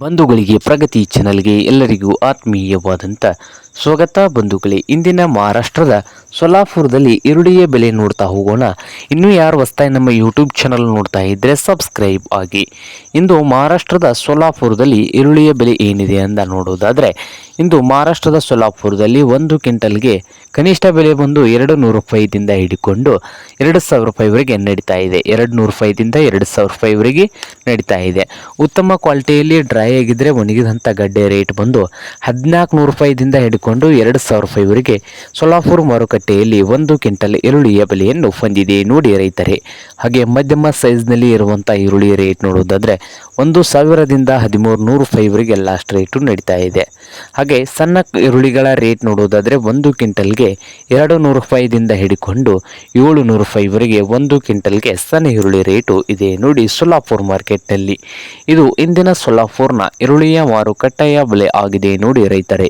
ಬಂಧುಗಳಿಗೆ ಪ್ರಗತಿ ಚಾನಲ್ಗೆ ಎಲ್ಲರಿಗೂ ಆತ್ಮೀಯವಾದಂಥ ಸ್ವಾಗತ ಬಂಧುಗಳೇ, ಇಂದಿನ ಮಹಾರಾಷ್ಟ್ರದ ಸೊಲಾಪುರದಲ್ಲಿ ಈರುಳ್ಳಿಯ ಬೆಲೆ ನೋಡ್ತಾ ಹೋಗೋಣ. ಇನ್ನೂ ಯಾರು ಹೊಸ್ತಾಗಿ ನಮ್ಮ ಯೂಟ್ಯೂಬ್ ಚಾನಲ್ ನೋಡ್ತಾ ಇದ್ದರೆ ಸಬ್ಸ್ಕ್ರೈಬ್ ಆಗಿ. ಇಂದು ಮಹಾರಾಷ್ಟ್ರದ ಸೊಲಾಪುರದಲ್ಲಿ ಈರುಳ್ಳಿಯ ಬೆಲೆ ಏನಿದೆ ಅಂತ ನೋಡೋದಾದರೆ, ಇಂದು ಮಹಾರಾಷ್ಟ್ರದ ಸೊಲಾಪುರದಲ್ಲಿ ಒಂದು ಕ್ವಿಂಟಲ್ಗೆ ಕನಿಷ್ಠ ಬೆಲೆ ಬಂದು ಎರಡು ನೂರು ರೂಪಾಯಿದಿಂದ ಹಿಡಿಕೊಂಡು ಎರಡು ಸಾವಿರ ರೂಪಾಯಿವರೆಗೆ ನಡೀತಾ ಇದೆ. ಎರಡು ನೂರು ರೂಪಾಯಿದಿಂದ ಎರಡು ಸಾವಿರ ರೂಪಾಯಿವರೆಗೆ ನಡೀತಾ ಇದೆ. ಉತ್ತಮ ಕ್ವಾಲಿಟಿಯಲ್ಲಿ ಡ್ರೈ ಆಗಿದ್ದರೆ ಒಣಗಿದಂಥ ಗಡ್ಡೆ ರೇಟ್ ಬಂದು ಹದಿನಾಲ್ಕು ನೂರು ರೂಪಾಯಿದಿಂದ ಹಿಡ್ಕೊಂಡು ಎರಡು ಸಾವಿರ ರೂಪಾಯಿವರೆಗೆ ಸೊಲಾಪುರ ಮಾರುಕಟ್ಟೆಯಲ್ಲಿ ಒಂದು ಕ್ವಿಂಟಲ್ ಈರುಳ್ಳಿಯ ಬೆಲೆಯನ್ನು ಹೊಂದಿದೆ ನೋಡಿ ರೈತರೇ. ಹಾಗೆ ಮಧ್ಯಮ ಸೈಜ್ನಲ್ಲಿ ಇರುವಂಥ ಈರುಳ್ಳಿ ರೇಟ್ ನೋಡೋದಾದರೆ ಒಂದು ಸಾವಿರದಿಂದ ಹದಿಮೂರು ನೂರು ರೂಪಾಯಿವರೆಗೆ ಲಾಸ್ಟ್ ರೇಟು ನಡೀತಾ ಇದೆ. ಹಾಗೆ ಸಣ್ಣ ಈರುಳ್ಳಿಗಳ ರೇಟ್ ನೋಡೋದಾದರೆ ಒಂದು ಕ್ವಿಂಟಲ್ಗೆ ಎರಡು ನೂರು ರೂಪಾಯಿದಿಂದ ಹಿಡಿಕೊಂಡು ಏಳು ನೂರು ರೂಪಾಯಿವರೆಗೆ ಒಂದು ಕ್ವಿಂಟಲ್ಗೆ ಸಣ್ಣ ಈರುಳ್ಳಿ ರೇಟು ಇದೆ ನೋಡಿ ಸೊಲಾಪುರ್ ಮಾರ್ಕೆಟ್ನಲ್ಲಿ. ಇದು ಇಂದಿನ ಸೊಲಾಪುರ್ನ ಈರುಳ್ಳಿಯ ಮಾರುಕಟ್ಟೆಯ ಬೆಲೆ ಆಗಿದೆ ನೋಡಿ ರೈತರೇ.